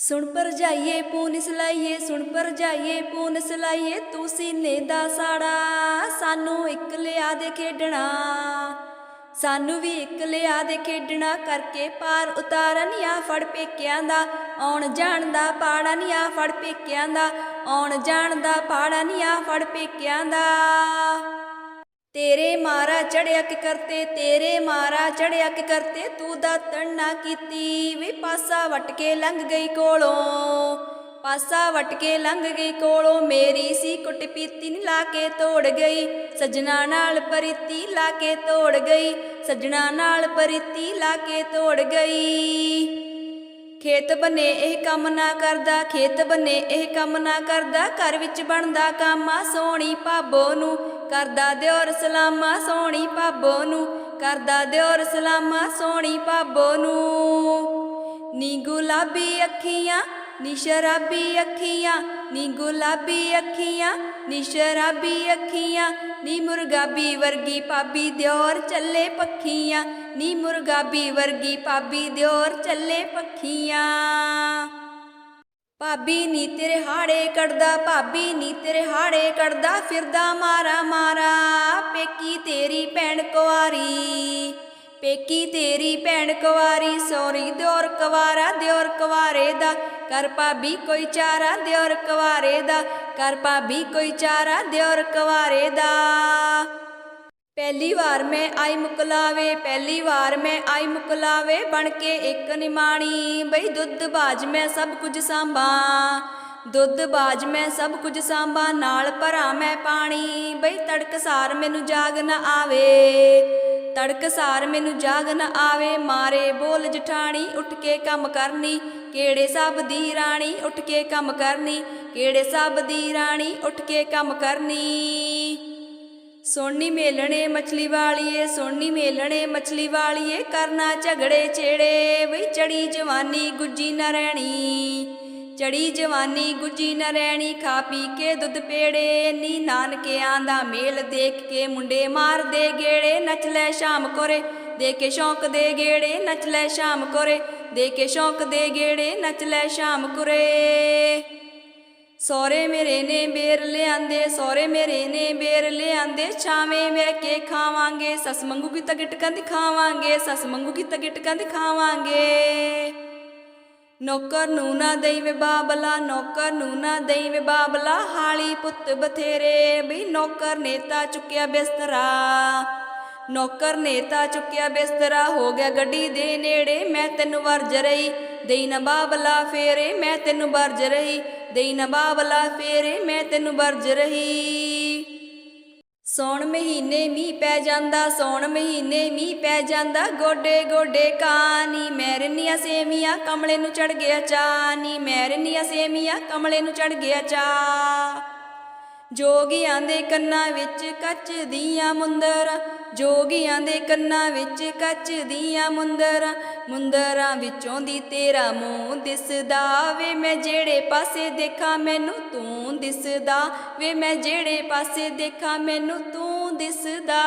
ਸੁਣ ਪਰ ਜਾਈਏ ਪੂਨ ਸਲਾਈਏ ਸੁਣ ਪਰ ਜਾਈਏ ਪੂਨ ਸਲਾਈਏ ਤੂੰ ਸੀਨੇ ਦਾ ਸਾੜਾ, ਸਾਨੂੰ ਇੱਕ ਲਿਆ ਦੇ ਖੇਡਣਾ। ਸਾਨੂੰ ਵੀ ਇੱਕ ਲਿਆ ਦੇ ਖੇਡਣਾ, ਕਰਕੇ ਪਾਰ ਉਤਾਰਨ ਜਾਂ ਫੜ ਪੇਕਿਆਂ ਦਾ। ਆਉਣ ਜਾਣ ਦਾ ਪਾੜਾ ਨਹੀਂ ਆ ਫੜ ਪੇਕਿਆਂ ਦਾ। ਆਉਣ ਜਾਣ ਦਾ ਪਾੜਾ ਨਹੀਂ ਆ ਫੜ ਪੇਕਿਆਂ ਦਾ। ਤੇਰੇ ਮਾਰਾ ਚੜਿਆ ਕਿ ਕਰਤੇ, ਤੇਰੇ ਮਾਰਾ ਚੜਿਆ ਕਿ ਕਰਤੇ, ਤੂੰ ਦਾ ਤੜਨਾ ਕੀਤੀ। ਵੀ ਪਾਸਾ ਵਟ ਕੇ ਲੰਘ ਗਈ ਕੋਲੋਂ, ਪਾਸਾ ਵਟ ਕੇ ਲੰਘ ਗਈ ਕੋਲੋਂ, ਮੇਰੀ ਸੀ ਕੁੱਟ ਪੀਤੀ ਨੀ ਲਾ ਕੇ ਤੋੜ ਗਈ। ਸਜਣਾ ਨਾਲ ਪਰੀਤੀ ਲਾ ਕੇ ਤੋੜ ਗਈ, ਸਜਣਾ ਨਾਲ ਪਰੀਤੀ ਲਾ ਕੇ ਤੋੜ ਗਈ। ਖੇਤ ਬਨੇ ਇਹ ਕੰਮ ਨਾ ਕਰਦਾ, ਖੇਤ ਬਨੇ ਇਹ ਕੰਮ ਨਾ ਕਰਦਾ, ਘਰ ਵਿੱਚ ਬਣਦਾ ਕਾਮਾ ਸੋਹਣੀ ਭਾਬੋ ਨੂੰ। ਕਰਦਾ ਦਿਓਰ ਸਲਾਮਾ ਸੋਹਣੀ ਭਾਬੋ ਨੂੰ, ਕਰਦਾ ਦਿਓਰ ਸਲਾਮਾ ਸੋਹਣੀ ਭਾਬੋ ਨੂੰ। ਨੀ ਗੁਲਾਬੀ ਅੱਖੀਆਂ, ਨੀ ਸ਼ਰਾਬੀ ਅੱਖੀਆਂ, ਨੀ ਗੁਲਾਬੀ ਅੱਖੀਆਂ, ਨੀ ਸ਼ਰਾਬੀ ਅੱਖੀਆਂ, ਨੀ ਮੁਰਗਾਬੀ ਵਰਗੀ ਭਾਬੀ ਦਿਓਰ ਚੱਲੇ ਪੱਖੀਆਂ, ਨੀ ਮੁਰਗਾਬੀ ਵਰਗੀ ਭਾਬੀ ਦਿਓਰ ਚੱਲੇ ਪੱਖੀਆਂ। ਭਾਬੀ ਨੀ ਤੇਰੇ ਹਾੜੇ ਕੱਢਦਾ, ਭਾਬੀ ਨੀ ਤੇਰੇ ਹਾੜੇ ਕੱਢਦਾ, ਫਿਰਦਾ ਮਾਰਾ ਮਾਰਾ, ਪੇਕੀ ਤੇਰੀ ਭੈਣ ਕੁਆਰੀ ਪੇਕੀ ਤੇਰੀ ਭੈਣ ਕੁਵਾਰੀ, ਸੋਰੀ ਦਿਓਰ ਕੁਵਾਰਾ, ਦਿਓਰ ਕੁਵਾਰੇ ਦਾ, ਕਰ ਭਾਬੀ ਕੋਈ ਚਾਰਾ, ਦਿਓਰ ਕੁਵਾਰੇ ਦਾ, ਕਰ ਭਾਬੀ ਕੋਈ ਚਾਰਾ, ਦਿਓਰ ਕੁਵਾਰੇ ਦਾ। ਪਹਿਲੀ ਵਾਰ ਮੈਂ ਆਈ ਮੁਕਲਾਵੇ, ਪਹਿਲੀ ਵਾਰ ਮੈਂ ਆਈ ਮੁਕਲਾਵੇ, ਬਣ ਕੇ ਇੱਕ ਨਿਮਾਣੀ। ਬਈ ਦੁੱਧ ਬਾਜ ਮੈਂ ਸਭ ਕੁਝ ਸੰਭਾਂ। ਦੁੱਧ ਬਾਜ ਮੈਂ ਸਭ ਕੁਝ ਸੰਭਾਂ, ਨਾਲ ਭਰਾ ਮੈਂ ਪਾਣੀ। ਬਈ ਤੜਕਸਾਰ ਮੈਨੂੰ ਜਾਗ ਨਾ ਆਵੇ। ਤੜਕਸਾਰ ਮੈਨੂੰ ਜਾਗ ਨਾ ਆਵੇ। ਮਾਰੇ ਬੋਲ ਜਠਾਣੀ, ਉੱਠ ਕੇ ਕੰਮ ਕਰਨੀ। ਕਿਹੜੇ ਸਭ ਦੀ ਰਾਣੀ, ਉੱਠ ਕੇ ਕੰਮ ਕਰਨੀ। ਕਿਹੜੇ ਸਭ ਦੀ ਰਾਣੀ, ਉੱਠ ਕੇ ਕੰਮ ਕਰਨੀ। ਸੋਨੀ ਮੇਲਣੇ ਮਛਲੀ ਵਾਲੀਏ, ਸੋਨੀ ਮੇਲਣੇ ਮਛਲੀ ਵਾਲੀਏ, ਕਰਨਾ ਝਗੜੇ ਛੇੜੇ ਵਈ ਚੜੀ ਜਵਾਨੀ ਗੁੱਜੀ ਨਾ ਰਹਿਣੀ। ਚੜੀ ਜਵਾਨੀ ਗੁੱਜੀ ਨਾ ਰਹਿਣੀ, ਖਾ ਪੀ ਕੇ ਦੁੱਧ ਪੇੜੇ। ਨੀ ਨਾਨਕਿਆਂ ਦਾ ਮੇਲ ਦੇਖ ਕੇ ਮੁੰਡੇ ਮਾਰਦੇ ਗੇੜੇ। ਨੱਚ ਲੈ ਸ਼ਾਮ ਕੋਰੇ, ਦੇ ਕੇ ਸ਼ੌਂਕ ਦੇ ਗੇੜੇ। ਨੱਚ ਲੈ ਸ਼ਾਮ ਕੋਰੇ, ਦੇ ਕੇ ਸ਼ੌਂਕ ਦੇ ਗੇੜੇ। ਨੱਚ ਲੈ ਸ਼ਾਮ ਕੁਰੇ। ਸੋਰੇ ਮੇਰੇ ਨੇ ਬੇਰ ਲਿਆਂਦੇ ਸੋਰੇ ਮੇਰੇ ਨੇ ਬੇਰ ਲਿਆਂਦੇ। ਛਾਵੇਂ ਬਹਿ ਕੇ ਖਾਵਾਂਗੇ, ਸੱਸ ਮੰਗੂਗੀ ਤਾਂ ਗਿਟਕਾਂ ਦਿਖਾਵਾਂਗੇ ਸੱਸ ਮੰਗੂਗੀ ਤਾਂ ਗਿਟਕਾਂ ਦਿਖਾਵਾਂਗੇ ਨੌਕਰ ਨੂੰ ਨਾ ਦੇਈ ਵੇ ਬਾਬਲਾ, ਨੌਕਰ ਨੂੰ ਨਾ ਦੇਈ ਵੇ ਬਾਬਲਾ, ਹਾਲੀ ਪੁੱਤ ਬਥੇਰੇ ਵੀ ਨੌਕਰ ਨੇਤਾ ਚੁੱਕਿਆ ਬਿਸਤਰਾ। ਨੌਕਰ ਨੇਤਾ ਚੁੱਕਿਆ ਬਿਸਤਰਾ, ਹੋ ਗਿਆ ਗੱਡੀ ਦੇ ਨੇੜੇ, ਮੈਂ ਤੈਨੂੰ ਵਰਜ ਰਹੀ। ਦੇਈ ਨਾ ਬਾਬਲਾ ਫੇਰੇ, ਮੈਂ ਤੈਨੂੰ ਵਰਜ ਰਹੀ। ਦੇਈ ਨਾ ਬਾਬਲਾ ਫੇਰੇ, ਮੈਂ ਤੈਨੂੰ ਵਰਜ ਰਹੀ। ਸੌਣ ਮਹੀਨੇ ਮੀਂਹ ਪੈ ਜਾਂਦਾ, ਸੌਣ ਮਹੀਨੇ ਮੀਂਹ ਪੈ ਜਾਂਦਾ, ਗੋਡੇ ਗੋਡੇ ਕਾਨੀ ਮੈਰਨੀਆਂ ਸੇਮੀਆਂ ਕਮਲੇ ਨੂੰ ਚੜ ਗਿਆ ਚਾਨੀ ਮੈਰਨੀਆਂ ਸੇਮੀਆਂ ਕਮਲੇ ਨੂੰ ਚੜ ਗਿਆ ਚਾ। ਜੋਗੀਆਂ ਦੇ ਕੰਨਾਂ ਵਿੱਚ ਕੱਚ ਦੀਆਂ ਮੁੰਦਰਾਂ ਜੋਗੀਆਂ ਦੇ ਕੰਨਾਂ ਵਿੱਚ ਕੱਚ ਦੀਆਂ ਮੁੰਦਰਾਂ ਮੁੰਦਰਾਂ ਵਿੱਚੋਂ ਦੀ ਤੇਰਾ ਮੂੰਹ ਦਿਸਦਾ ਵੇ ਮੈਂ ਜਿਹੜੇ ਪਾਸੇ ਦੇਖਾਂ ਮੈਨੂੰ ਤੂੰ ਦਿਸਦਾ ਵੇ ਮੈਂ ਜਿਹੜੇ ਪਾਸੇ ਦੇਖਾਂ ਮੈਨੂੰ ਤੂੰ ਦਿਸਦਾ।